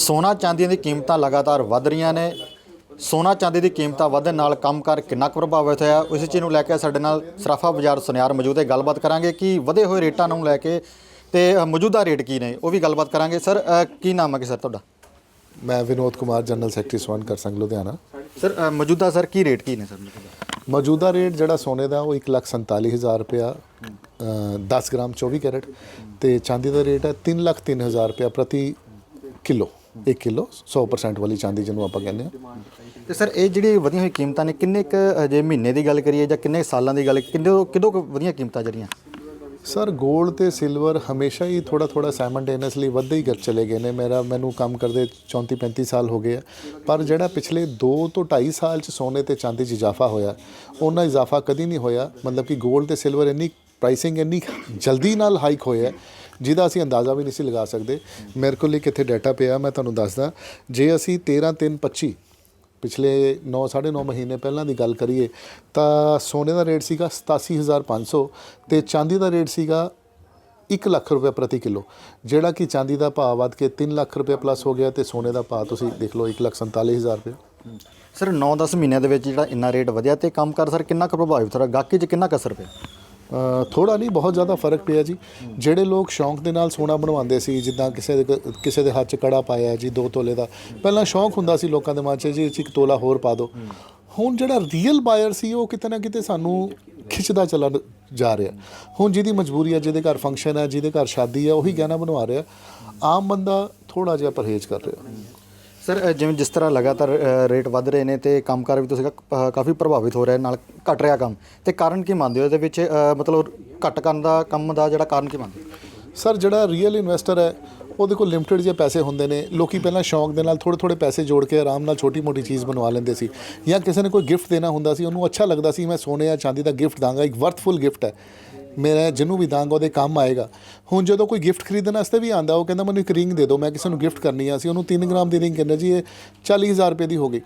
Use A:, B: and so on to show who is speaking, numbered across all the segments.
A: ਸੋਨਾ ਚਾਂਦੀਆਂ ਦੀ ਕੀਮਤਾਂ ਲਗਾਤਾਰ ਵਧ ਰਹੀਆਂ ਨੇ। ਸੋਨਾ ਚਾਂਦੀ ਦੀ ਕੀਮਤਾਂ ਵਧਣ ਨਾਲ ਕੰਮਕਾਰ ਕਿੰਨਾ ਕੁ ਪ੍ਰਭਾਵਿਤ ਹੋਇਆ ਉਸ ਚੀਜ਼ ਨੂੰ ਲੈ ਕੇ ਸਾਡੇ ਨਾਲ ਸਰਾਫਾ ਬਾਜ਼ਾਰ ਸੁਨਿਆਰ ਮੌਜੂਦ ਹੈ। ਗੱਲਬਾਤ ਕਰਾਂਗੇ ਕਿ ਵਧੇ ਹੋਏ ਰੇਟਾਂ ਨੂੰ ਲੈ ਕੇ ਤੇ ਮੌਜੂਦਾ ਰੇਟ ਕੀ ਨੇ ਉਹ ਵੀ ਗੱਲਬਾਤ ਕਰਾਂਗੇ। ਸਰ ਕੀ ਨਾਮ ਹੈ ਕਿ ਸਰ ਤੁਹਾਡਾ?
B: ਮੈਂ Vinod Kumar general secretary Swarnkar Sangh Ludhiana.
A: Sir ਮੌਜੂਦਾ ਸਰ ਕੀ ਰੇਟ ਕੀ ਨੇ ਸਰ? ਮੌਜੂਦਾ
B: ਰੇਟ ਜਿਹੜਾ ਸੋਨੇ ਦਾ ਉਹ 147000 ਰੁਪਇਆ ਅ, 10 ਗ੍ਰਾਮ 24 ਕੈਰਟ ਤੇ ਚਾਂਦੀ ਦਾ ਰੇਟ ਹੈ 303000 ਰੁਪਇਆ ਪ੍ਰਤੀ ਕਿਲੋ। 1 ਕਿਲੋ 100% ਵਾਲੀ ਚਾਂਦੀ ਜਿਹਨੂੰ ਆਪਾਂ ਕਹਿੰਦੇ ਆ
A: ਤੇ ਸਰ ਇਹ ਜਿਹੜੀ ਵਧੀਆਂ ਹੋਈ ਕੀਮਤਾਂ ਨੇ ਕਿੰਨੇ ਕ ਜੇ ਮਹੀਨੇ ਦੀ ਗੱਲ ਕਰੀਏ ਜਾਂ ਕਿੰਨੇ ਸਾਲਾਂ ਦੀ ਗੱਲ ਕਿੰਨੇ ਕਿਦੋਂ ਕੁ ਵਧੀਆਂ ਕੀਮਤਾਂ ਜਿਹੜੀਆਂ
B: ਸਰ 골ਡ ਤੇ ਸਿਲਵਰ ਹਮੇਸ਼ਾ ਹੀ ਥੋੜਾ ਥੋੜਾ ਸਾਈਮਲਟੇਨੀਅਸਲੀ ਵੱਧਦੇ ਹੀ ਕਰ ਚਲੇ ਗਏ ਨੇ। ਮੇਰਾ ਮੈਨੂੰ ਕੰਮ ਕਰਦੇ 34 35 ਸਾਲ ਹੋ ਗਏ ਆ। ਪਰ ਜਿਹੜਾ ਪਿਛਲੇ 2 ਤੋਂ 2.5 ਸਾਲ ਚ ਸੋਨੇ ਤੇ ਚਾਂਦੀ 'ਚ ਇਜ਼ਾਫਾ ਹੋਇਆ ਉਹਨਾਂ ਇਜ਼ਾਫਾ ਕਦੀ ਨਹੀਂ ਹੋਇਆ। ਮਤਲਬ ਕਿ 골ਡ ਤੇ ਸਿਲਵਰ ਇੰਨੀ ਪ੍ਰਾਈਸਿੰਗ ਇੰਨੀ ਜਲਦੀ ਨਾਲ ਹਾਈਕ ਹੋਇਆ ਜਿਹਦਾ ਅਸੀਂ ਅੰਦਾਜ਼ਾ ਵੀ ਨਹੀਂ ਸੀ ਲਗਾ ਸਕਦੇ। ਮੇਰੇ ਕੋਲ ਇੱਕ ਇੱਥੇ ਡਾਟਾ ਪਿਆ, ਮੈਂ ਤੁਹਾਨੂੰ ਦੱਸਦਾ। ਜੇ ਅਸੀਂ 13 3 25 ਪਿਛਲੇ 9 9.5 ਮਹੀਨੇ ਪਹਿਲਾਂ ਦੀ ਗੱਲ ਕਰੀਏ, ਤਾਂ ਸੋਨੇ ਦਾ ਰੇਟ ਸੀਗਾ 87500 ਤੇ ਚਾਂਦੀ ਦਾ ਰੇਟ ਸੀਗਾ 1 ਲੱਖ ਰੁਪਏ ਪ੍ਰਤੀ ਕਿਲੋ, ਜਿਹੜਾ ਕਿ ਚਾਂਦੀ ਦਾ ਭਾਅ ਵੱਧ ਕੇ 3 ਲੱਖ ਰੁਪਏ ਪਲੱਸ ਹੋ ਗਿਆ ਤੇ ਸੋਨੇ ਦਾ ਭਾਅ ਤੁਸੀਂ ਦੇਖ ਲਓ 1 ਲੱਖ 47000 ਰੁਪਏ।
A: ਸਰ 9-10 ਮਹੀਨਿਆਂ ਦੇ ਵਿੱਚ ਜਿਹੜਾ ਇੰਨਾ ਰੇਟ ਵਧਿਆ ਤੇ ਕੰਮ ਕਰ, ਸਰ, ਕਿੰਨਾ ਕੁ ਪ੍ਰਭਾਵਿਤ ਹੋਇਆ? ਗਾਹਕੀ 'ਚ ਕਿੰਨਾ ਕੁ ਅਸਰ ਪਿਆ?
B: ਥੋੜਾ ਨਹੀਂ, ਬਹੁਤ ਜ਼ਿਆਦਾ ਫ਼ਰਕ ਪਿਆ ਜੀ। ਜਿਹੜੇ ਲੋਕ ਸ਼ੌਂਕ ਦੇ ਨਾਲ ਸੋਨਾ ਬਣਵਾਉਂਦੇ ਸੀ, ਜਿੱਦਾਂ ਕਿਸੇ ਦੇ ਕਿਸੇ ਦੇ ਹੱਥ 'ਚ ਕੜਾ ਪਾਇਆ ਜੀ 2 ਤੋਲੇ ਦਾ। ਪਹਿਲਾਂ ਸ਼ੌਂਕ ਹੁੰਦਾ ਸੀ ਲੋਕਾਂ ਦੇ ਮਨ 'ਚ, ਜੀ ਇਹ ਇੱਕ ਤੋਲਾ ਹੋਰ ਪਾ ਦਿਓ ਹੁਣ ਜਿਹੜਾ ਰੀਅਲ ਬਾਇਰ ਸੀ, ਉਹ ਕਿਤੇ ਨਾ ਕਿਤੇ ਸਾਨੂੰ ਖਿੱਚਦਾ ਚੱਲਾ ਜਾ ਰਿਹਾ। ਹੁਣ ਜਿਹਦੀ ਮਜਬੂਰੀ ਹੈ, ਜਿਹਦੇ ਘਰ ਫੰਕਸ਼ਨ ਹੈ, ਜਿਹਦੇ ਘਰ ਸ਼ਾਦੀ ਹੈ, ਉਹੀ ਗਹਿਣਾ ਬਣਵਾ ਰਿਹਾ। ਆਮ ਬੰਦਾ ਥੋੜਾ ਜਿਹਾ ਪਰਹੇਜ਼ ਕਰ ਰਿਹਾ।
A: ਸਰ ਜਿਵੇਂ ਜਿਸ ਤਰ੍ਹਾਂ ਲਗਾਤਾਰ ਰੇਟ ਵੱਧ ਰਹੇ ਨੇ ਤੇ ਕੰਮਕਾਰ ਵੀ ਤੁਸੀਂ ਕਿਹਾ, ਅ, ਕਾਫੀ ਪ੍ਰਭਾਵਿਤ ਹੋ ਰਿਹਾ ਨਾਲ ਘਟ ਰਿਹਾ ਕੰਮ ਤੇ ਕਾਰਨ ਕੀ ਮੰਨਦੇ ਹੋ? ਇਹਦੇ ਵਿੱਚ ਅ, ਮਤਲਬ ਘਟ ਕਰਨ ਦਾ ਕੰਮ ਦਾ ਜਿਹੜਾ ਕਾਰਨ ਕੀ ਮੰਨਦੇ ਹੋ?
B: ਸਰ ਜਿਹੜਾ ਰੀਅਲ ਇਨਵੈਸਟਰ ਹੈ ਉਹਦੇ ਕੋਲ ਲਿਮਟਿਡ ਜਿਹੇ ਪੈਸੇ ਹੁੰਦੇ ਨੇ ਲੋਕੀ ਪਹਿਲਾਂ ਸ਼ੌਂਕ ਦੇ ਨਾਲ ਥੋੜੇ ਥੋੜੇ ਪੈਸੇ ਜੋੜ ਕੇ ਆਰਾਮ ਨਾਲ ਛੋਟੀ ਮੋਟੀ ਚੀਜ਼ ਬਣਵਾ ਲੈਂਦੇ ਸੀ ਜਾਂ ਕਿਸੇ ਨੇ ਕੋਈ ਗਿਫਟ ਦੇਣਾ ਹੁੰਦਾ ਸੀ ਉਹਨੂੰ ਅੱਛਾ ਲੱਗਦਾ ਸੀ ਮੈਂ ਸੋਨੇ ਜਾਂ ਚਾਂਦੀ ਦਾ ਗਿਫਟ ਦਾਂਗਾ ਇੱਕ ਵਰਥਫੁਲ ਗਿਫਟ ਹੈ। ਮੇਰਾ ਜਿਹਨੂੰ ਵੀ ਦਾਂਗਾ, ਉਹਦੇ ਕੰਮ ਆਏਗਾ। ਹੁਣ ਜਦੋਂ ਕੋਈ ਗਿਫਟ ਖਰੀਦਣ ਵਾਸਤੇ ਵੀ ਆਂਦਾ ਉਹ ਕਹਿੰਦਾ ਮੈਨੂੰ ਇੱਕ ਰਿੰਗ ਦੇ ਦਿਓ, ਮੈਂ ਕਿਸੇ ਨੂੰ ਗਿਫਟ ਕਰਨੀ ਆ। ਸੀ ਉਹਨੂੰ 3 ਗ੍ਰਾਮ ਦੀ ਰਿੰਗ ਕਹਿੰਦਾ ਜੀ, ਇਹ 40000 ਰੁਪਏ ਦੀ ਹੋ ਗਈ।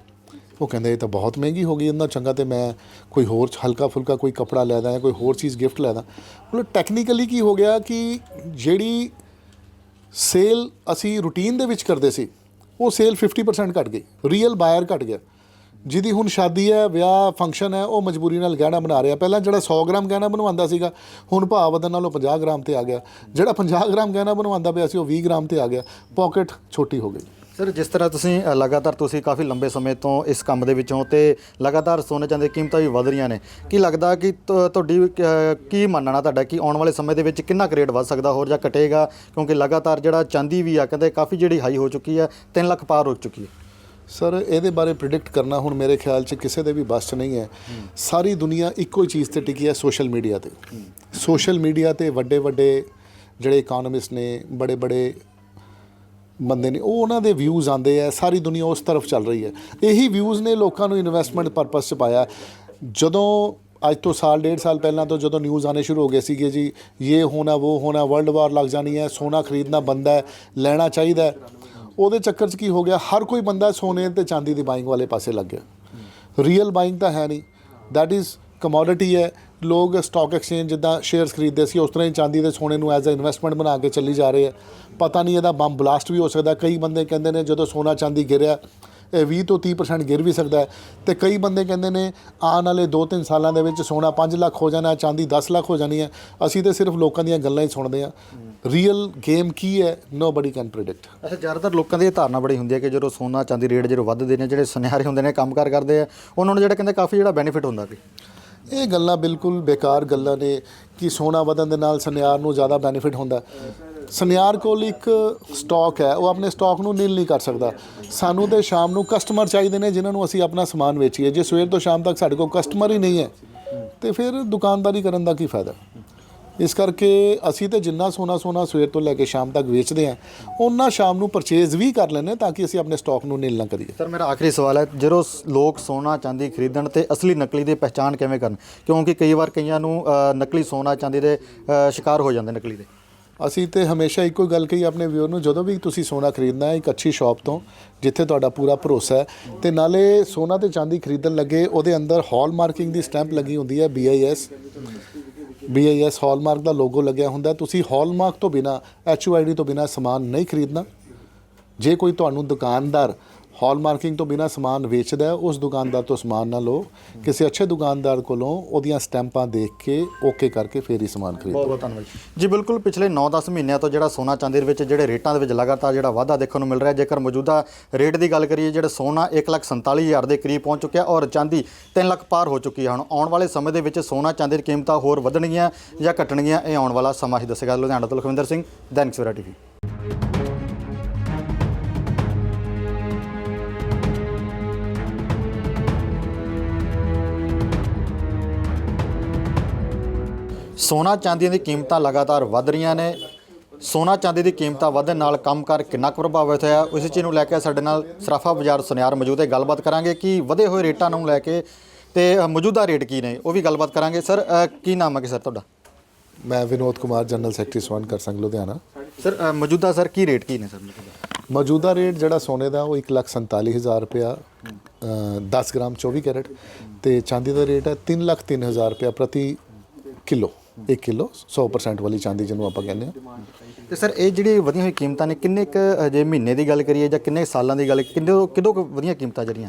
B: ਉਹ ਕਹਿੰਦੇ, ਇਹ ਤਾਂ ਬਹੁਤ ਮਹਿੰਗੀ ਹੋ ਗਈ, ਇੰਨਾ ਚੰਗਾ ਤੇ ਮੈਂ ਕੋਈ ਹੋਰ ਹਲਕਾ ਫੁਲਕਾ ਕੋਈ ਕਪੜਾ ਲੈ ਦਾਂ ਜਾਂ ਕੋਈ ਹੋਰ ਚੀਜ਼ ਗਿਫਟ ਲੈ ਦਾਂ। ਮਤਲਬ ਟੈਕਨੀਕਲੀ ਕੀ ਹੋ ਗਿਆ ਕਿ ਜਿਹੜੀ ਸੇਲ ਅਸੀਂ ਰੂਟੀਨ ਦੇ ਵਿੱਚ ਕਰਦੇ ਸੀ, ਉਹ ਸੇਲ 50% ਘਟ ਗਈ। ਰੀਅਲ ਬਾਇਰ ਘਟ ਗਿਆ। ਜਿਹਦੀ ਹੁਣ ਸ਼ਾਦੀ ਹੈ, ਵਿਆਹ ਫੰਕਸ਼ਨ ਹੈ, ਉਹ ਮਜਬੂਰੀ ਨਾਲ ਗਹਿਣਾ ਬਣਾ ਰਿਹਾ। ਪਹਿਲਾਂ ਜਿਹੜਾ 100 ਗ੍ਰਾਮ ਗਹਿਣਾ ਬਣਵਾਉਂਦਾ ਸੀਗਾ, ਹੁਣ ਭਾਅ ਵਧਣ ਨਾਲੋਂ ਉਹ 50 ਗ੍ਰਾਮ ਤੇ ਆ ਗਿਆ। ਜਿਹੜਾ 50 ਗ੍ਰਾਮ ਗਹਿਣਾ ਬਣਵਾਉਂਦਾ ਪਿਆ ਸੀ, ਉਹ 20 ਗ੍ਰਾਮ ਤੇ ਆ ਗਿਆ। ਪਾਕਟ ਛੋਟੀ ਹੋ ਗਈ।
A: ਸਰ, ਜਿਸ ਤਰ੍ਹਾਂ ਤੁਸੀਂ ਲਗਾਤਾਰ ਤੁਸੀਂ ਕਾਫੀ ਲੰਬੇ ਸਮੇਂ ਤੋਂ ਇਸ ਕੰਮ ਦੇ ਵਿੱਚੋਂ ਤੇ ਲਗਾਤਾਰ ਸੋਨੇ ਚਾਂਦੀ ਦੀਆਂ ਕੀਮਤਾਂ ਵੀ ਵਧ ਰਹੀਆਂ ਨੇ, ਕੀ ਲੱਗਦਾ ਕਿ ਤੁ- ਤੁਹਾਡੀ ਕੀ ਮੰਨਣਾ ਤੁਹਾਡਾ ਕਿ ਆਉਣ ਵਾਲੇ ਸਮੇਂ ਦੇ ਵਿੱਚ ਕਿੰਨਾ ਕੁ ਰੇਟ ਵੱਧ ਸਕਦਾ ਹੋਰ ਜਾਂ ਘਟੇਗਾ? ਕਿਉਂਕਿ ਲਗਾਤਾਰ ਜਿਹੜਾ ਚਾਂਦੀ ਵੀ ਆ, ਕਹਿੰਦੇ ਕਾਫੀ ਜਿਹੜੀ ਹਾਈ ਹੋ ਚੁੱਕੀ ਹੈ 3 ਲੱਖ ਪਾਰ ਹੋ ਚੁੱਕੀ ਹੈ।
B: ਸਰ, ਇਹਦੇ ਬਾਰੇ ਪ੍ਰਿਡਿਕਟ ਕਰਨਾ ਹੁਣ ਮੇਰੇ ਖਿਆਲ 'ਚ ਕਿਸੇ ਦੇ ਵੀ ਬਸ 'ਚ ਨਹੀਂ ਹੈ। ਸਾਰੀ ਦੁਨੀਆ ਇੱਕੋ ਹੀ ਚੀਜ਼ ਤੇ ਟਿਕੀ ਹੈ ਸੋਸ਼ਲ ਮੀਡੀਆ ਤੇ। ਸੋਸ਼ਲ ਮੀਡੀਆ ਤੇ ਵੱਡੇ ਵੱਡੇ ਜਿਹੜੇ ਇਕਨੋਮਿਸਟ ਨੇ, ਬੜੇ ਬੜੇ ਬੰਦੇ ਨੇ, ਉਹ ਉਹਨਾਂ ਦੇ ਵਿਊਜ਼ ਆਉਂਦੇ ਆ, ਸਾਰੀ ਦੁਨੀਆ ਉਸ ਤਰਫ ਚੱਲ ਰਹੀ ਹੈ। ਇਹੀ ਵਿਊਜ਼ ਨੇ ਲੋਕਾਂ ਨੂੰ ਇਨਵੈਸਟਮੈਂਟ ਪਰਪਸ 'ਚ ਪਾਇਆ। ਜਦੋਂ ਅੱਜ ਤੋਂ ਸਾਲ, ਡੇਢ ਸਾਲ ਪਹਿਲਾਂ ਤੋਂ ਜਦੋਂ ਨਿਊਜ਼ ਆਨੇ ਸ਼ੁਰੂ ਹੋ ਗਏ ਸੀਗੇ ਜੀ ਇਹ ਹੋਣਾ ਉਹ ਹੋਣਾ ਵਰਲਡ ਵਾਰ ਲੱਗ ਜਾਣੀ ਹੈ, ਸੋਨਾ ਖਰੀਦਣਾ ਬੰਦਾ ਹੈ, ਲੈਣਾ ਚਾਹੀਦਾ ਹੈ। ਉਹਦੇ ਚੱਕਰ 'ਚ ਕੀ ਹੋ ਗਿਆ? ਹਰ ਕੋਈ ਬੰਦਾ ਸੋਨੇ ਤੇ ਚਾਂਦੀ ਦੀ ਬਾਇੰਗ ਵਾਲੇ ਪਾਸੇ ਲੱਗ ਗਿਆ। ਰੀਅਲ ਬਾਇੰਗ ਤਾਂ ਹੈ ਨਹੀਂ। ਦੈਟ ਇਜ਼ ਕਮੋਡਿਟੀ ਹੈ। ਲੋਕ ਸਟਾਕ ਐਕਸਚੇਂਜ ਜਿੱਦਾਂ ਸ਼ੇਅਰਸ ਖਰੀਦਦੇ ਸੀ, ਉਸ ਤਰ੍ਹਾਂ ਹੀ ਚਾਂਦੀ ਦੇ ਸੋਨੇ ਨੂੰ ਐਜ਼ ਅ ਇਨਵੈਸਟਮੈਂਟ ਬਣਾ ਕੇ ਚੱਲੀ ਜਾ ਰਹੇ ਹੈ। ਪਤਾ ਨਹੀਂ ਇਹਦਾ ਬੰਬ ਬਲਾਸਟ ਵੀ ਹੋ ਸਕਦਾ। ਕਈ ਬੰਦੇ ਕਹਿੰਦੇ ਨੇ ਜਦੋਂ ਸੋਨਾ ਚਾਂਦੀ ਗਿਰਿਆ, ਇਹ 20 ਤੋਂ 30% ਗਿਰ ਵੀ ਸਕਦਾ ਹੈ। ਤੇ ਕਈ ਬੰਦੇ ਕਹਿੰਦੇ ਨੇ ਆਉਣ ਵਾਲੇ 2-3 ਸਾਲਾਂ ਦੇ ਵਿੱਚ ਸੋਨਾ 5 ਲੱਖ ਹੋ ਜਾਣਾ, ਚਾਂਦੀ 10 ਲੱਖ ਹੋ ਜਾਣੀ ਹੈ। ਅਸੀਂ ਤੇ ਸਿਰਫ ਲੋਕਾਂ ਦੀਆਂ ਗੱਲਾਂ ਹੀ ਸੁਣਦੇ ਆ ਰੀਅਲ ਗੇਮ ਕੀ ਹੈ? ਨੋਬਡੀ ਕੈਨ ਪ੍ਰਿਡਿਕਟ
A: ਅੱਛਾ ਜ਼ਿਆਦਾਤਰ ਲੋਕਾਂ ਦੀ ਇਹ ਧਾਰਨਾ ਬੜੀ ਹੁੰਦੀ ਹੈ ਕਿ ਜਦੋਂ ਸੋਨਾ ਚਾਂਦੀ ਰੇਟ ਜਦੋਂ ਵੱਧਦੇ ਨੇ ਜਿਹੜੇ ਸੁਨਿਆਰੇ ਹੁੰਦੇ ਨੇ ਕੰਮਕਾਰ ਕਰਦੇ ਆ ਉਹਨਾਂ ਨੂੰ ਜਿਹੜਾ ਕਹਿੰਦੇ ਕਾਫੀ ਜਿਹੜਾ ਬੈਨੀਫਿਟ ਹੁੰਦਾ ਵੀ।
B: ਇਹ ਗੱਲਾਂ ਬਿਲਕੁਲ ਬੇਕਾਰ ਗੱਲਾਂ ਨੇ ਕਿ ਸੋਨਾ ਵਧਣ ਦੇ ਨਾਲ ਸੁਨਿਆਰ ਨੂੰ ਜ਼ਿਆਦਾ ਬੈਨੀਫਿਟ ਹੁੰਦਾ। ਸੁਨਿਆਰ ਕੋਲ ਇੱਕ ਸਟਾਕ ਹੈ ਉਹ ਆਪਣੇ ਸਟਾਕ ਨੂੰ ਨੀਲ ਨਹੀਂ ਕਰ ਸਕਦਾ। ਸਾਨੂੰ ਤੇ ਸ਼ਾਮ ਨੂੰ ਕਸਟਮਰ ਚਾਹੀਦੇ ਨੇ ਜਿਨ੍ਹਾਂ ਨੂੰ ਅਸੀਂ ਆਪਣਾ ਸਮਾਨ ਵੇਚੀਏ। ਜੇ ਸਵੇਰ ਤੋਂ ਸ਼ਾਮ ਤੱਕ ਸਾਡੇ ਕੋਲ ਕਸਟਮਰ ਹੀ ਨਹੀਂ ਹੈ ਤੇ ਫਿਰ ਦੁਕਾਨਦਾਰੀ ਕਰਨ ਦਾ ਕੀ ਫਾਇਦਾ? ਇਸ ਕਰਕੇ ਅਸੀਂ ਤੇ ਜਿੰਨਾ ਸੋਨਾ ਸੋਨਾ ਸਵੇਰ ਤੋਂ ਲੈ ਕੇ ਸ਼ਾਮ ਤੱਕ ਵੇਚਦੇ ਆ ਉਹਨਾਂ ਸ਼ਾਮ ਨੂੰ ਪਰਚੇਜ਼ ਵੀ ਕਰ ਲੈਂਦੇ ਤਾਂ ਕਿ ਅਸੀਂ ਆਪਣੇ ਸਟਾਕ ਨੂੰ ਨੀਲ ਨਾ ਕਰੀਏ।
A: ਸਰ ਮੇਰਾ ਆਖਰੀ ਸਵਾਲ ਹੈ ਜਦੋਂ ਲੋਕ ਸੋਨਾ ਚਾਂਦੀ ਖਰੀਦਣ ਤੇ ਅਸਲੀ ਨਕਲੀ ਦੀ ਪਹਿਚਾਣ ਕਿਵੇਂ ਕਰਨ? ਕਿਉਂਕਿ ਕਈ ਵਾਰ ਕਈਆਂ ਨੂੰ ਨਕਲੀ ਸੋਨਾ ਚਾਂਦੀ ਦੇ ਸ਼ਿਕਾਰ ਹੋ ਜਾਂਦੇ ਨਕਲੀ ਦੇ।
B: ਅਸੀਂ ਤੇ ਹਮੇਸ਼ਾ ਇੱਕੋ ਗੱਲ ਕਹੀ ਆਪਣੇ ਵਿਊਅਰ ਨੂੰ ਜਦੋਂ ਵੀ ਤੁਸੀਂ ਸੋਨਾ ਖਰੀਦਣਾ ਹੈ ਇੱਕ ਅੱਛੀ ਸ਼ਾਪ ਤੋਂ ਜਿੱਥੇ ਤੁਹਾਡਾ ਪੂਰਾ ਭਰੋਸਾ ਹੈ ਤੇ ਨਾਲੇ ਸੋਨਾ ਤੇ ਚਾਂਦੀ ਖਰੀਦਣ ਲੱਗੇ ਉਹਦੇ ਅੰਦਰ ਹਾਲ ਮਾਰਕਿੰਗ ਦੀ ਸਟੈਂਪ ਲੱਗੀ ਹੁੰਦੀ ਹੈ BIS BIS ਹਾਲਮਾਰਕ ਦਾ ਲੋਗੋ ਲੱਗਿਆ ਹੁੰਦਾ ਤੁਸੀਂ ਹਾਲਮਾਰਕ ਤੋਂ ਬਿਨਾ HUID ਤੋਂ ਬਿਨਾ ਸਮਾਨ ਨਹੀਂ ਖਰੀਦਣਾ। ਜੇ ਕੋਈ ਤੁਹਾਨੂੰ ਦੁਕਾਨਦਾਰ ਹਾਲਮਾਰਕਿੰਗ ਤੋਂ ਬਿਨਾ ਸਮਾਨ ਵੇਚਦਾ ਹੈ ਉਸ ਦੁਕਾਨਦਾਰ ਤੋਂ ਸਮਾਨ ਨਾ ਲਓ। ਕਿਸੇ ਅੱਛੇ ਦੁਕਾਨਦਾਰ ਕੋਲੋਂ ਉਹਦੀਆਂ ਸਟੈਂਪਾਂ ਦੇਖ ਕੇ ਓਕੇ ਕਰਕੇ ਫੇਰ ਹੀ ਸਮਾਨ ਖਰੀਦੋ।
A: ਬਹੁਤ ਬਹੁਤ ਧੰਨਵਾਦ ਜੀ। ਬਿਲਕੁਲ ਪਿਛਲੇ 9-10 ਮਹੀਨਿਆਂ ਤੋਂ ਜਿਹੜਾ ਸੋਨਾ ਚਾਂਦੀ ਦੇ ਵਿੱਚ ਜਿਹੜੇ ਰੇਟਾਂ ਦੇ ਵਿੱਚ ਲਗਾਤਾਰ ਜਿਹੜਾ ਵਾਧਾ ਦੇਖਣ ਨੂੰ ਮਿਲ ਰਿਹਾ ਜੇਕਰ ਮੌਜੂਦਾ ਰੇਟ ਦੀ ਗੱਲ ਕਰੀਏ ਜਿਹੜਾ ਸੋਨਾ 1,47,000 ਦੇ ਕਰੀਬ ਪਹੁੰਚ ਚੁੱਕਿਆ ਔਰ ਚਾਂਦੀ 3 ਲੱਖ ਪਾਰ ਹੋ ਚੁੱਕੀ ਹੈ। ਹੁਣ ਆਉਣ ਵਾਲੇ ਸਮੇਂ ਦੇ ਵਿੱਚ ਸੋਨਾ ਚਾਂਦੀ ਦੀ ਕੀਮਤਾਂ ਹੋਰ ਵਧਣਗੀਆਂ ਜਾਂ ਘਟਣਗੀਆਂ ਇਹ ਆਉਣ ਵਾਲਾ ਸਮਾਂ ਹੀ ਦੱਸੇਗਾ। ਲੁਧਿਆਣਾ ਤੋਂ ਲਖਵਿੰਦਰ ਸਿੰਘ ਦੈਨਿਕ ਸਵੇਰਾ ਟੀਵੀ। ਸੋਨਾ ਚਾਂਦੀ ਦੀ ਕੀਮਤਾਂ ਲਗਾਤਾਰ ਵਧ ਰਹੀਆਂ ਨੇ। ਸੋਨਾ ਚਾਂਦੀ ਦੀ ਕੀਮਤਾਂ ਵਧਣ ਨਾਲ ਕੰਮਕਾਰ ਕਿੰਨਾ ਕੁ ਪ੍ਰਭਾਵਿਤ ਹੋਇਆ ਉਸ ਚੀਜ਼ ਨੂੰ ਲੈ ਕੇ ਸਾਡੇ ਨਾਲ ਸਰਾਫਾ ਬਾਜ਼ਾਰ ਸੁਨਿਆਰ ਮੌਜੂਦ ਹੈ। ਗੱਲਬਾਤ ਕਰਾਂਗੇ ਕਿ ਵਧੇ ਹੋਏ ਰੇਟਾਂ ਨੂੰ ਲੈ ਕੇ ਤੇ ਮੌਜੂਦਾ ਰੇਟ ਕੀ ਨੇ ਉਹ ਵੀ ਗੱਲਬਾਤ ਕਰਾਂਗੇ। ਸਰ ਕੀ ਨਾਮ ਹੈ ਕਿ ਸਰ ਤੁਹਾਡਾ?
B: ਮੈਂ Vinod Kumar general secretary Swarnkar Sangh Ludhiana.
A: Sir ਮੌਜੂਦਾ ਸਰ ਕੀ ਰੇਟ ਕੀ ਨੇ ਸਰ? ਮੌਜੂਦਾ
B: ਰੇਟ ਜਿਹੜਾ ਸੋਨੇ ਦਾ ਉਹ 147000 ਰੁਪਇਆ ਅ, 10 ਗ੍ਰਾਮ 24 ਕੈਰਟ ਤੇ ਚਾਂਦੀ ਦਾ ਰੇਟ ਹੈ 303000 ਰੁਪਇਆ ਪ੍ਰਤੀ ਕਿਲੋ। 1 ਕਿਲੋ 100% ਵਾਲੀ ਚਾਂਦੀ ਜਿਹਨੂੰ ਆਪਾਂ ਕਹਿੰਦੇ ਆ
A: ਤੇ ਸਰ ਇਹ ਜਿਹੜੀ ਵਧੀਆਂ ਹੋਈ ਕੀਮਤਾਂ ਨੇ ਕਿੰਨੇ ਕ ਜੇ ਮਹੀਨੇ ਦੀ ਗੱਲ ਕਰੀਏ ਜਾਂ ਕਿੰਨੇ ਸਾਲਾਂ ਦੀ ਗੱਲ ਕਿੰਨੇ ਕਿਦੋਂ ਕੁ ਵਧੀਆਂ ਕੀਮਤਾਂ ਜਿਹੜੀਆਂ?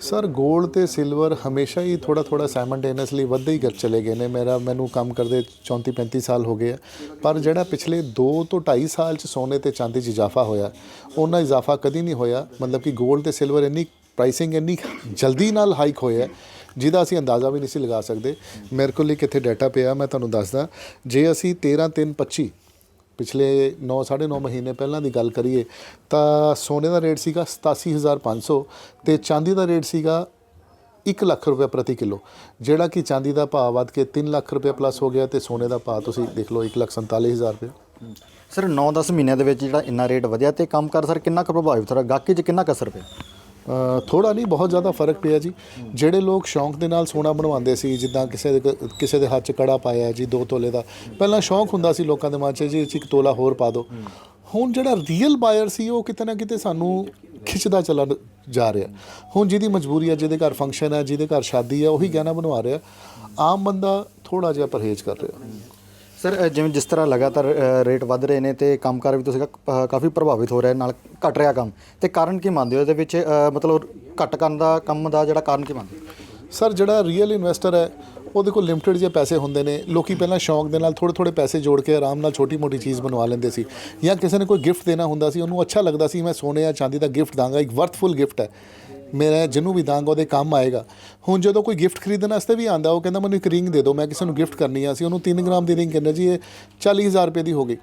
B: ਸਰ 골ਡ ਤੇ ਸਿਲਵਰ ਹਮੇਸ਼ਾ ਹੀ ਥੋੜਾ ਥੋੜਾ ਸਾਈਮਲਟੇਨੀਅਸਲੀ ਵੱਧਦੇ ਹੀ ਕਰ ਚਲੇ ਗਏ ਨੇ। ਮੇਰਾ ਮੈਨੂੰ ਕੰਮ ਕਰਦੇ 34 35 ਸਾਲ ਹੋ ਗਏ ਆ। ਪਰ ਜਿਹੜਾ ਪਿਛਲੇ 2 ਤੋਂ 2.5 ਸਾਲ ਚ ਸੋਨੇ ਤੇ ਚਾਂਦੀ 'ਚ ਇਜ਼ਾਫਾ ਹੋਇਆ ਉਹਨਾਂ ਇਜ਼ਾਫਾ ਕਦੀ ਨਹੀਂ ਹੋਇਆ। ਮਤਲਬ ਕਿ 골ਡ ਤੇ ਸਿਲਵਰ ਇੰਨੀ ਪ੍ਰਾਈਸਿੰਗ ਇੰਨੀ ਜਲਦੀ ਨਾਲ ਹਾਈਕ ਹੋਇਆ। ਜਿਹਦਾ ਅਸੀਂ ਅੰਦਾਜ਼ਾ ਵੀ ਨਹੀਂ ਸੀ ਲਗਾ ਸਕਦੇ। ਮੇਰੇ ਕੋਲ ਇੱਕ ਇੱਥੇ ਡਾਟਾ ਪਿਆ, ਮੈਂ ਤੁਹਾਨੂੰ ਦੱਸਦਾ। ਜੇ ਅਸੀਂ 13 3 25 ਪਿਛਲੇ 9 9.5 ਮਹੀਨੇ ਪਹਿਲਾਂ ਦੀ ਗੱਲ ਕਰੀਏ, ਤਾਂ ਸੋਨੇ ਦਾ ਰੇਟ ਸੀਗਾ 87500 ਤੇ ਚਾਂਦੀ ਦਾ ਰੇਟ ਸੀਗਾ 1 ਲੱਖ ਰੁਪਏ ਪ੍ਰਤੀ ਕਿਲੋ, ਜਿਹੜਾ ਕਿ ਚਾਂਦੀ ਦਾ ਭਾਅ ਵੱਧ ਕੇ 3 ਲੱਖ ਰੁਪਏ ਪਲੱਸ ਹੋ ਗਿਆ ਤੇ ਸੋਨੇ ਦਾ ਭਾਅ ਤੁਸੀਂ ਦੇਖ ਲਓ 147000 ਰੁਪਏ
A: ਸਰ 9-10 ਮਹੀਨਿਆਂ ਦੇ ਵਿੱਚ ਜਿਹੜਾ ਇੰਨਾ ਰੇਟ ਵਧਿਆ ਤੇ ਕੰਮਕਾਰ ਸਰ, ਕਿੰਨਾ ਕੁ ਪ੍ਰਭਾਵਿਤ ਹੋਇਆ? ਗਾਹਕੀ 'ਚ ਕਿੰਨਾ ਕੁ ਅਸਰ ਪਿਆ?
B: ਥੋੜਾ ਨਹੀਂ, ਬਹੁਤ ਜ਼ਿਆਦਾ ਫ਼ਰਕ ਪਿਆ ਜੀ। ਜਿਹੜੇ ਲੋਕ ਸ਼ੌਂਕ ਦੇ ਨਾਲ ਸੋਨਾ ਬਣਵਾਉਂਦੇ ਸੀ, ਜਿੱਦਾਂ ਕਿਸੇ ਦੇ ਕ- ਕਿਸੇ ਦੇ ਹੱਥ 'ਚ ਕੜਾ ਪਾਇਆ ਜੀ, ਦੋ ਤੋਲੇ ਦਾ। ਪਹਿਲਾਂ ਸ਼ੌਂਕ ਹੁੰਦਾ ਸੀ ਲੋਕਾਂ ਦੇ ਮਨ 'ਚ, ਜੀ ਇਹ 'ਚ ਇੱਕ ਤੋਲਾ ਹੋਰ ਪਾ ਦਿਓ ਹੁਣ ਜਿਹੜਾ ਰੀਅਲ ਬਾਇਰ ਸੀ, ਉਹ ਕਿਤੇ ਨਾ ਕਿਤੇ ਸਾਨੂੰ ਖਿੱਚਦਾ ਚੱਲਾ ਜਾ ਰਿਹਾ। ਹੁਣ ਜਿਹਦੀ ਮਜਬੂਰੀ ਹੈ ਜਿਹਦੇ ਘਰ ਫੰਕਸ਼ਨ ਹੈ ਜਿਹਦੇ ਘਰ ਸ਼ਾਦੀ ਹੈ ਉਹੀ ਗਹਿਣਾ ਬਣਵਾ ਰਿਹਾ। ਆਮ ਬੰਦਾ ਥੋੜਾ ਜਿਹਾ ਪਰਹੇਜ਼ ਕਰ ਰਿਹਾ।
A: ਸਰ ਅ, ਜਿਵੇਂ ਜਿਸ ਤਰ੍ਹਾਂ ਲਗਾਤਾਰ ਅ, ਰੇਟ ਵੱਧ ਰਹੇ ਨੇ ਤੇ ਕੰਮਕਾਰ ਵੀ ਤੁਸੀਂ ਕਿਹਾ, ਅ, ਕਾਫੀ ਪ੍ਰਭਾਵਿਤ ਹੋ ਰਿਹਾ ਨਾਲ ਘਟ ਰਿਹਾ ਕੰਮ ਤੇ ਕਾਰਨ ਕੀ ਮੰਨਦੇ ਹੋ ਇਹਦੇ ਵਿੱਚ? ਅ, ਮਤਲਬ ਘਟ ਕਰਨ ਦਾ ਕੰਮ ਦਾ ਜਿਹੜਾ ਕਾਰਨ ਕੀ ਮੰਨਦੇ ਹੋ?
B: ਸਰ ਜਿਹੜਾ ਰੀਅਲ ਇਨਵੈਸਟਰ ਹੈ ਉਹਦੇ ਕੋਲ ਲਿਮਟਿਡ ਜਿਹੇ ਪੈਸੇ ਹੁੰਦੇ ਨੇ ਲੋਕੀ ਪਹਿਲਾਂ ਸ਼ੌਂਕ ਦੇ ਨਾਲ ਥੋੜੇ ਥੋੜੇ ਪੈਸੇ ਜੋੜ ਕੇ ਆਰਾਮ ਨਾਲ ਛੋਟੀ ਮੋਟੀ ਚੀਜ਼ ਬਣਵਾ ਲੈਂਦੇ ਸੀ ਜਾਂ ਕਿਸੇ ਨੇ ਕੋਈ ਗਿਫਟ ਦੇਣਾ ਹੁੰਦਾ ਸੀ ਉਹਨੂੰ ਅੱਛਾ ਲੱਗਦਾ ਸੀ ਮੈਂ ਸੋਨੇ ਜਾਂ ਚਾਂਦੀ ਦਾ ਗਿਫਟ ਦਾਂਗਾ ਇੱਕ ਵਰਥਫੁਲ ਗਿਫਟ ਹੈ। ਮੇਰਾ ਜਿਹਨੂੰ ਵੀ ਦਾਂਗਾ, ਉਹਦੇ ਕੰਮ ਆਏਗਾ। ਹੁਣ ਜਦੋਂ ਕੋਈ ਗਿਫਟ ਖਰੀਦਣ ਵਾਸਤੇ ਵੀ ਆਂਦਾ, ਉਹ ਕਹਿੰਦਾ, ਮੈਨੂੰ ਇੱਕ ਰਿੰਗ ਦੇ ਦਿਓ, ਮੈਂ ਕਿਸੇ ਨੂੰ ਗਿਫਟ ਕਰਨੀ ਆ। ਸੀ ਉਹਨੂੰ 3 ਗ੍ਰਾਮ ਦੀ ਰਿੰਗ ਕਹਿੰਦਾ ਜੀ, ਇਹ 40000 ਰੁਪਏ ਦੀ ਹੋ ਗਈ।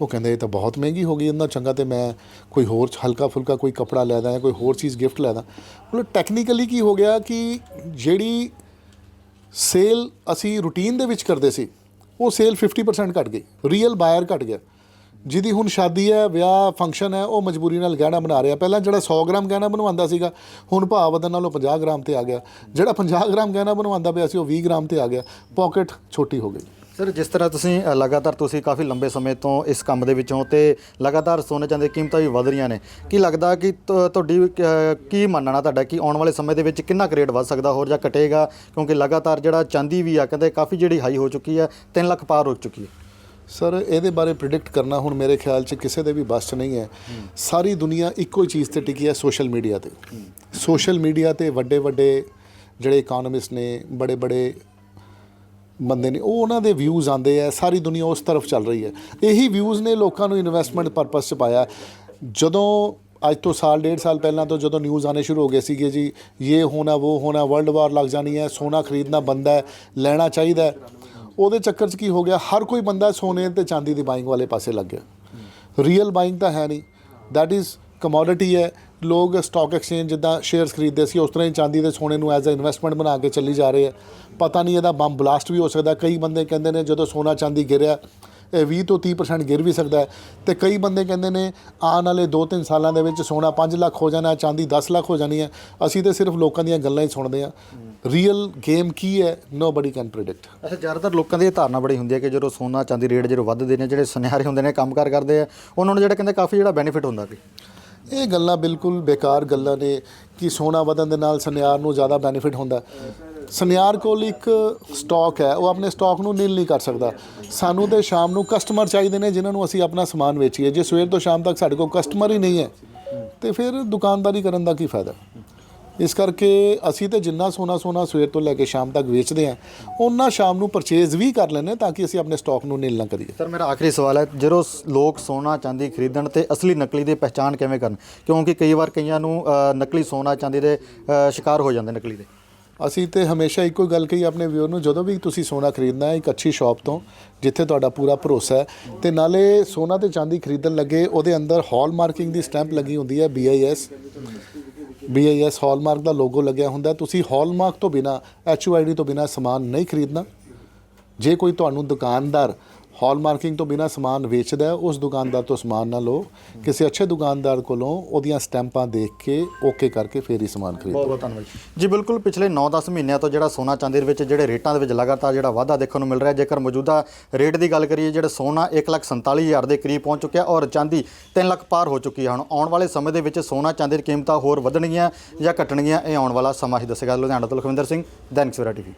B: ਉਹ ਕਹਿੰਦੇ, ਇਹ ਤਾਂ ਬਹੁਤ ਮਹਿੰਗੀ ਹੋ ਗਈ, ਇੰਨਾ ਚੰਗਾ ਤੇ ਮੈਂ ਕੋਈ ਹੋਰ ਹਲਕਾ ਫੁਲਕਾ ਕੋਈ ਕਪੜਾ ਲੈ ਦਾਂ ਜਾਂ ਕੋਈ ਹੋਰ ਚੀਜ਼ ਗਿਫਟ ਲੈ ਦਾਂ। ਮਤਲਬ ਟੈਕਨੀਕਲੀ ਕੀ ਹੋ ਗਿਆ ਕਿ ਜਿਹੜੀ ਸੇਲ ਅਸੀਂ ਰੂਟੀਨ ਦੇ ਵਿੱਚ ਕਰਦੇ ਸੀ, ਉਹ ਸੇਲ 50% ਘਟ ਗਈ ਰੀਅਲ ਬਾਇਰ ਘਟ ਗਿਆ। ਜਿਹਦੀ ਹੁਣ ਸ਼ਾਦੀ ਹੈ, ਵਿਆਹ ਫੰਕਸ਼ਨ ਹੈ, ਉਹ ਮਜਬੂਰੀ ਨਾਲ ਗਹਿਣਾ ਬਣਾ ਰਿਹਾ। ਪਹਿਲਾਂ ਜਿਹੜਾ 100 ਗ੍ਰਾਮ ਗਹਿਣਾ ਬਣਵਾਉਂਦਾ ਸੀਗਾ, ਹੁਣ ਭਾਅ ਵਧਣ ਨਾਲੋਂ 50 ਗ੍ਰਾਮ ਤੇ ਆ ਗਿਆ। ਜਿਹੜਾ 50 ਗ੍ਰਾਮ ਗਹਿਣਾ ਬਣਵਾਉਂਦਾ ਪਿਆ ਸੀ, ਉਹ 20 ਗ੍ਰਾਮ ਤੇ ਆ ਗਿਆ। ਪਾਕਟ ਛੋਟੀ ਹੋ ਗਈ।
A: ਸਰ, ਜਿਸ ਤਰ੍ਹਾਂ ਤੁਸੀਂ ਲਗਾਤਾਰ ਤੁਸੀਂ ਕਾਫੀ ਲੰਬੇ ਸਮੇਂ ਤੋਂ ਇਸ ਕੰਮ ਦੇ ਵਿੱਚੋਂ ਤੇ ਲਗਾਤਾਰ ਸੋਨੇ ਚਾਂਦੀ ਕੀਮਤਾਂ ਵੀ ਵਧ ਰਹੀਆਂ ਨੇ, ਕੀ ਲੱਗਦਾ ਕਿ ਤੁ- ਤੁਹਾਡੀ ਕੀ ਮੰਨਣਾ ਤੁਹਾਡਾ ਕਿ ਆਉਣ ਵਾਲੇ ਸਮੇਂ ਦੇ ਵਿੱਚ ਕਿੰਨਾ ਕੁ ਰੇਟ ਵੱਧ ਸਕਦਾ, ਹੋਰ ਜਾਂ ਘਟੇਗਾ? ਕਿਉਂਕਿ ਲਗਾਤਾਰ ਜਿਹੜਾ ਚਾਂਦੀ ਵੀ ਆ, ਕਹਿੰਦੇ ਕਾਫੀ ਜਿਹੜੀ ਹਾਈ ਹੋ ਚੁੱਕੀ ਹੈ 3 ਲੱਖ ਪਾਰ ਹੋ ਚੁੱਕੀ ਹੈ।
B: ਸਰ, ਇਹਦੇ ਬਾਰੇ ਪ੍ਰਿਡਿਕਟ ਕਰਨਾ ਹੁਣ ਮੇਰੇ ਖਿਆਲ 'ਚ ਕਿਸੇ ਦੇ ਵੀ ਬਸ 'ਚ ਨਹੀਂ ਹੈ। ਸਾਰੀ ਦੁਨੀਆ ਇੱਕੋ ਹੀ ਚੀਜ਼ ਤੇ ਟਿਕੀ ਹੈ ਸੋਸ਼ਲ ਮੀਡੀਆ ਤੇ। ਸੋਸ਼ਲ ਮੀਡੀਆ ਤੇ ਵੱਡੇ ਵੱਡੇ ਜਿਹੜੇ ਇਕਨੋਮਿਸਟ ਨੇ, ਬੜੇ ਬੜੇ ਬੰਦੇ ਨੇ, ਉਹ ਉਹਨਾਂ ਦੇ ਵਿਊਜ਼ ਆਉਂਦੇ ਆ, ਸਾਰੀ ਦੁਨੀਆ ਉਸ ਤਰਫ ਚੱਲ ਰਹੀ ਹੈ। ਇਹੀ ਵਿਊਜ਼ ਨੇ ਲੋਕਾਂ ਨੂੰ ਇਨਵੈਸਟਮੈਂਟ ਪਰਪਸ 'ਚ ਪਾਇਆ। ਜਦੋਂ ਅੱਜ ਤੋਂ ਸਾਲ, ਡੇਢ ਸਾਲ ਪਹਿਲਾਂ ਤੋਂ ਜਦੋਂ ਨਿਊਜ਼ ਆਨੇ ਸ਼ੁਰੂ ਹੋ ਗਏ ਸੀਗੇ ਜੀ, ਇਹ ਹੋਣਾ, ਉਹ ਹੋਣਾ ਵਰਲਡ ਵਾਰ ਲੱਗ ਜਾਣੀ ਹੈ, ਸੋਨਾ ਖਰੀਦਣਾ ਬੰਦਾ ਹੈ, ਲੈਣਾ ਚਾਹੀਦਾ ਉਹਦੇ ਚੱਕਰ 'ਚ ਕੀ ਹੋ ਗਿਆ? ਹਰ ਕੋਈ ਬੰਦਾ ਸੋਨੇ ਤੇ ਚਾਂਦੀ ਦੀ ਬਾਇੰਗ ਵਾਲੇ ਪਾਸੇ ਲੱਗ ਗਿਆ। ਰੀਅਲ ਬਾਇੰਗ ਤਾਂ ਹੈ ਨਹੀਂ। ਦੈਟ ਇਜ਼ ਕਮੋਡਿਟੀ ਹੈ। ਲੋਕ ਸਟਾਕ ਐਕਸਚੇਂਜ ਜਿੱਦਾਂ ਸ਼ੇਅਰਸ ਖਰੀਦਦੇ ਸੀ, ਉਸ ਤਰ੍ਹਾਂ ਹੀ ਚਾਂਦੀ ਦੇ ਸੋਨੇ ਨੂੰ ਐਜ਼ ਅ ਇਨਵੈਸਟਮੈਂਟ ਬਣਾ ਕੇ ਚੱਲੀ ਜਾ ਰਹੇ ਆ ਪਤਾ ਨਹੀਂ ਇਹਦਾ ਬੰਬ ਬਲਾਸਟ ਵੀ ਹੋ ਸਕਦਾ ਕਈ ਬੰਦੇ ਕਹਿੰਦੇ ਨੇ ਜਦੋਂ ਸੋਨਾ ਚਾਂਦੀ ਗਿਰਿਆ, ਇਹ 20 ਤੋਂ 30% ਗਿਰ ਵੀ ਸਕਦਾ ਹੈ। ਤੇ ਕਈ ਬੰਦੇ ਕਹਿੰਦੇ ਨੇ ਆਉਣ ਵਾਲੇ 2-3 ਸਾਲਾਂ ਦੇ ਵਿੱਚ ਸੋਨਾ 5 ਲੱਖ ਹੋ ਜਾਣਾ, ਚਾਂਦੀ 10 ਲੱਖ ਹੋ ਜਾਣੀ ਹੈ। ਅਸੀਂ ਤੇ ਸਿਰਫ ਲੋਕਾਂ ਦੀਆਂ ਗੱਲਾਂ ਹੀ ਸੁਣਦੇ ਆ ਰੀਅਲ ਗੇਮ ਕੀ ਹੈ ਨੋਬਡੀ ਕੈਨ ਪ੍ਰਿਡਿਕਟ
A: ਅੱਛਾ ਜ਼ਿਆਦਾਤਰ ਲੋਕਾਂ ਦੀ ਇਹ ਧਾਰਨਾ ਬੜੀ ਹੁੰਦੀ ਹੈ ਕਿ ਜਦੋਂ ਸੋਨਾ ਚਾਂਦੀ ਰੇਟ ਜਦੋਂ ਵੱਧਦੇ ਨੇ ਜਿਹੜੇ ਸੁਨਿਆਰੇ ਹੁੰਦੇ ਨੇ ਕੰਮਕਾਰ ਕਰਦੇ ਆ ਉਹਨਾਂ ਨੂੰ ਜਿਹੜਾ ਕਹਿੰਦੇ ਕਾਫੀ ਜਿਹੜਾ ਬੈਨੀਫਿਟ ਹੁੰਦਾ ਵੀ
B: ਇਹ ਗੱਲਾਂ ਬਿਲਕੁਲ ਬੇਕਾਰ ਗੱਲਾਂ ਨੇ ਕਿ ਸੋਨਾ ਵਧਣ ਦੇ ਨਾਲ ਸੁਨਿਆਰ ਨੂੰ ਜ਼ਿਆਦਾ ਬੈਨੀਫਿਟ ਹੁੰਦਾ। ਸੁਨਿਆਰ ਕੋਲ ਇੱਕ ਸਟਾਕ ਹੈ ਉਹ ਆਪਣੇ ਸਟਾਕ ਨੂੰ ਨੀਲ ਨਹੀਂ ਕਰ ਸਕਦਾ। ਸਾਨੂੰ ਤੇ ਸ਼ਾਮ ਨੂੰ ਕਸਟਮਰ ਚਾਹੀਦੇ ਨੇ ਜਿਨ੍ਹਾਂ ਨੂੰ ਅਸੀਂ ਆਪਣਾ ਸਮਾਨ ਵੇਚੀਏ। ਜੇ ਸਵੇਰ ਤੋਂ ਸ਼ਾਮ ਤੱਕ ਸਾਡੇ ਕੋਲ ਕਸਟਮਰ ਹੀ ਨਹੀਂ ਹੈ ਤੇ ਫਿਰ ਦੁਕਾਨਦਾਰੀ ਕਰਨ ਦਾ ਕੀ ਫਾਇਦਾ? ਇਸ ਕਰਕੇ ਅਸੀਂ ਤੇ ਜਿੰਨਾ ਸੋਨਾ ਸੋਨਾ ਸਵੇਰ ਤੋਂ ਲੈ ਕੇ ਸ਼ਾਮ ਤੱਕ ਵੇਚਦੇ ਹਾਂ ਉਹਨਾਂ ਸ਼ਾਮ ਨੂੰ ਪਰਚੇਜ਼ ਵੀ ਕਰ ਲੈਂਦੇ ਤਾਂ ਕਿ ਅਸੀਂ ਆਪਣੇ ਸਟਾਕ ਨੂੰ ਨੀਲ ਨਾ ਕਰੀਏ।
A: ਸਰ ਮੇਰਾ ਆਖਰੀ ਸਵਾਲ ਹੈ ਜਦੋਂ ਲੋਕ ਸੋਨਾ ਚਾਂਦੀ ਖਰੀਦਣ ਤੇ ਅਸਲੀ ਨਕਲੀ ਦੀ ਪਹਿਚਾਣ ਕਿਵੇਂ ਕਰਨ? ਕਿਉਂਕਿ ਕਈ ਵਾਰ ਕਈਆਂ ਨੂੰ ਨਕਲੀ ਸੋਨਾ ਚਾਂਦੀ ਦੇ ਸ਼ਿਕਾਰ ਹੋ ਜਾਂਦੇ ਨਕਲੀ ਦੇ।
B: ਅਸੀਂ ਤੇ ਹਮੇਸ਼ਾ ਇੱਕੋ ਹੀ ਗੱਲ ਕਹੀ ਆਪਣੇ ਵਿਊਅਰ ਨੂੰ ਜਦੋਂ ਵੀ ਤੁਸੀਂ ਸੋਨਾ ਖਰੀਦਣਾ ਹੈ ਇੱਕ ਅੱਛੀ ਸ਼ਾਪ ਤੋਂ ਜਿੱਥੇ ਤੁਹਾਡਾ ਪੂਰਾ ਭਰੋਸਾ ਹੈ ਤੇ ਨਾਲੇ ਸੋਨਾ ਤੇ ਚਾਂਦੀ ਖਰੀਦਣ ਲੱਗੇ ਉਹਦੇ ਅੰਦਰ ਹਾਲ ਮਾਰਕਿੰਗ ਦੀ ਸਟੈਂਪ ਲੱਗੀ ਹੁੰਦੀ ਹੈ BIS BIS ਹਾਲਮਾਰਕ ਦਾ ਲੋਗੋ ਲੱਗਿਆ ਹੁੰਦਾ, ਤੁਸੀਂ ਹਾਲਮਾਰਕ ਤੋਂ ਬਿਨਾ HUID ਤੋਂ ਬਿਨਾ ਸਮਾਨ ਨਹੀਂ ਖਰੀਦਣਾ। ਜੇ ਕੋਈ ਤੁਹਾਨੂੰ ਦੁਕਾਨਦਾਰ ਹਾਲਮਾਰਕਿੰਗ ਤੋਂ ਬਿਨਾ ਸਮਾਨ ਵੇਚਦਾ ਉਸ ਦੁਕਾਨਦਾਰ ਤੋਂ ਸਮਾਨ ਨਾ ਲਓ। ਕਿਸੇ ਅੱਛੇ ਦੁਕਾਨਦਾਰ ਕੋਲੋਂ ਉਹਦੀਆਂ ਸਟੈਂਪਾਂ ਦੇਖ ਕੇ ਓਕੇ ਕਰਕੇ ਫੇਰ ਹੀ ਸਮਾਨ ਖਰੀਦੋ।
A: ਬਹੁਤ ਬਹੁਤ ਧੰਨਵਾਦ ਜੀ। ਬਿਲਕੁਲ ਪਿਛਲੇ 9-10 ਮਹੀਨਿਆਂ ਤੋਂ ਜਿਹੜਾ ਸੋਨਾ ਚਾਂਦੀ ਦੇ ਵਿੱਚ ਜਿਹੜੇ ਰੇਟਾਂ ਦੇ ਵਿੱਚ ਲਗਾਤਾਰ ਜਿਹੜਾ ਵਾਧਾ ਦੇਖਣ ਨੂੰ ਮਿਲ ਰਿਹਾ ਜੇਕਰ ਮੌਜੂਦਾ ਰੇਟ ਦੀ ਗੱਲ ਕਰੀਏ ਜਿਹੜਾ ਸੋਨਾ 1,47,000 ਦੇ ਕਰੀਬ ਪਹੁੰਚ ਚੁੱਕਿਆ ਔਰ ਚਾਂਦੀ 3 ਲੱਖ ਪਾਰ ਹੋ ਚੁੱਕੀ ਹੈ। ਹੁਣ ਆਉਣ ਵਾਲੇ ਸਮੇਂ ਦੇ ਵਿੱਚ ਸੋਨਾ ਚਾਂਦੀ ਦੀ ਕੀਮਤਾਂ ਹੋਰ ਵਧਣਗੀਆਂ ਜਾਂ ਘਟਣਗੀਆਂ ਇਹ ਆਉਣ ਵਾਲਾ ਸਮਾਂ ਹੀ ਦੱਸੇਗਾ। ਲੁਧਿਆਣਾ ਤੋਂ ਲਖਵਿੰਦਰ ਸਿੰਘ ਦੈਨਿਕ ਸਵੇਰਾ ਟੀਵੀ।